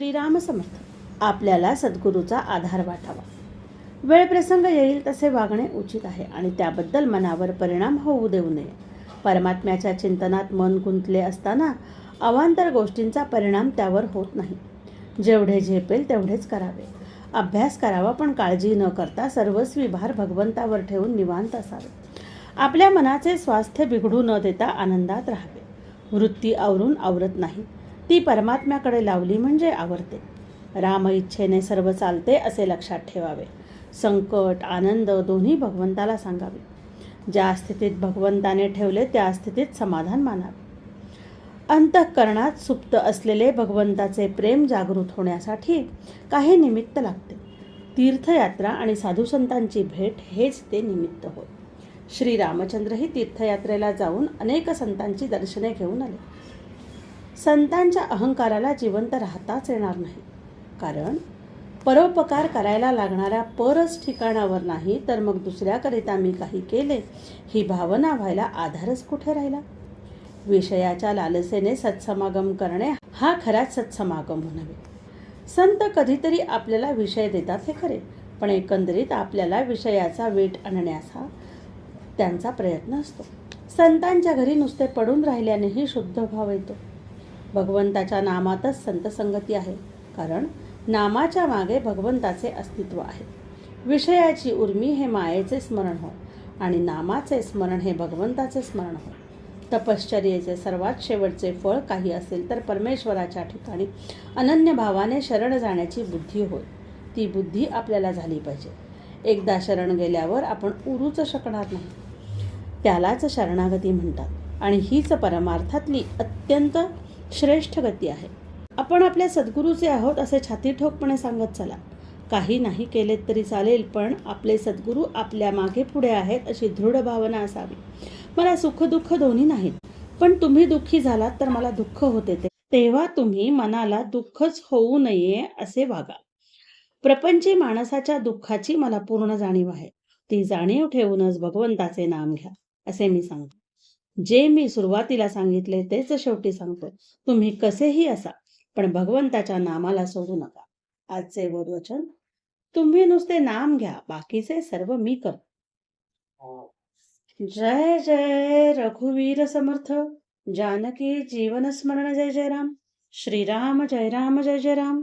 श्रीराम समर्थ आपल्याला सद्गुरूचा आधार वाटावा. वेळ प्रसंग येईल तसे वागणे उचित आहे आणि त्याबद्दल मनावर परिणाम होऊ देऊ नये. परमात्म्याच्या चिंतनात मन गुंतले असताना अवांतर गोष्टींचा परिणाम त्यावर होत नाही. जेवढे झेपेल तेवढेच करावे. अभ्यास करावा पण काळजी न करता सर्वस्वी भार भगवंतावर ठेवून निवांत असावे. आपल्या मनाचे स्वास्थ्य बिघडू न देता आनंदात राहावे. वृत्ती आवरून आवरत नाही. ती परमात्म्याकडे लावली म्हणजे आवरते. राम इच्छेने सर्व चालते असे लक्षात ठेवावे. संकट आनंद दोन्ही भगवंताला सांगावे. ज्या स्थितीत भगवंताने ठेवले त्या स्थितीत समाधान मानावे. अंतःकरणात सुप्त असलेले भगवंताचे प्रेम जागृत होण्यासाठी काही निमित्त लागते. तीर्थयात्रा आणि साधुसंतांची भेट हेच ते निमित्त होय. श्री रामचंद्रही तीर्थयात्रेला जाऊन अनेक संतांची दर्शने घेऊन आले. संतांच्या अहंकाराला जिवंत राहताच येणार नाही. कारण परोपकार करायला लागणाऱ्या परच ठिकाणावर नाही तर मग दुसऱ्याकरिता मी काही केले ही भावना व्हायला आधारच कुठे राहिला? विषयाच्या लालसेने सत्समागम करणे हा खराच सत्समागम नव्हे संत कधीतरी आपल्याला विषय देतात हे खरे पण एकंदरीत आपल्याला विषयाचा वेट आणण्याचा त्यांचा प्रयत्न असतो. संतांच्या घरी नुसते पडून राहिल्यानेही शुद्ध भाव येतो. भगवंताच्या नामातच संतसंगती आहे कारण नामाच्या मागे भगवंताचे अस्तित्व आहे. विषयाची उर्मी हे मायेचे स्मरण होय आणि नामाचे स्मरण हे भगवंताचे स्मरण होय. तपश्चर्येचे सर्वात शेवटचे फळ काही असेल तर परमेश्वराच्या ठिकाणी अनन्य भावाने शरण जाण्याची बुद्धी होय. ती बुद्धी आपल्याला झाली पाहिजे. एकदा शरण गेल्यावर आपण उरूच शकणार नाही. त्यालाच शरणागती म्हणतात आणि हीच परमार्थातली अत्यंत श्रेष्ठ गती आहे. आपण आपल्या सद्गुरूचे आहोत असे छाती ठोकपणे सांगत चला. काही नाही केलेत तरी चालेल पण आपले सद्गुरू आपल्या मागे पुढे आहेत अशी दृढ भावना असावी. मला सुख दुःख दोन्ही नाहीत पण तुम्ही दुःखी झालात तर मला दुःख होते तेव्हा तुम्ही मनाला दुःखच होऊ नये असे वागा. प्रपंची माणसाच्या दुःखाची मला पूर्ण जाणीव आहे. ती जाणीव ठेवूनच भगवंताचे नाम घ्या असे मी सांगतो. जे मी सुरुवातीला सांगितले तेच शेवटी सांगतो. तुम्ही कसेही असा पण भगवंताच्या नामाला सोडू नका. आजचे वचन तुम्ही नुसते नाम घ्या बाकीचे सर्व मी करतो. जय जय रघुवीर समर्थ जानकी जीवन स्मरण जय जय राम. श्रीराम जय राम जय जय राम.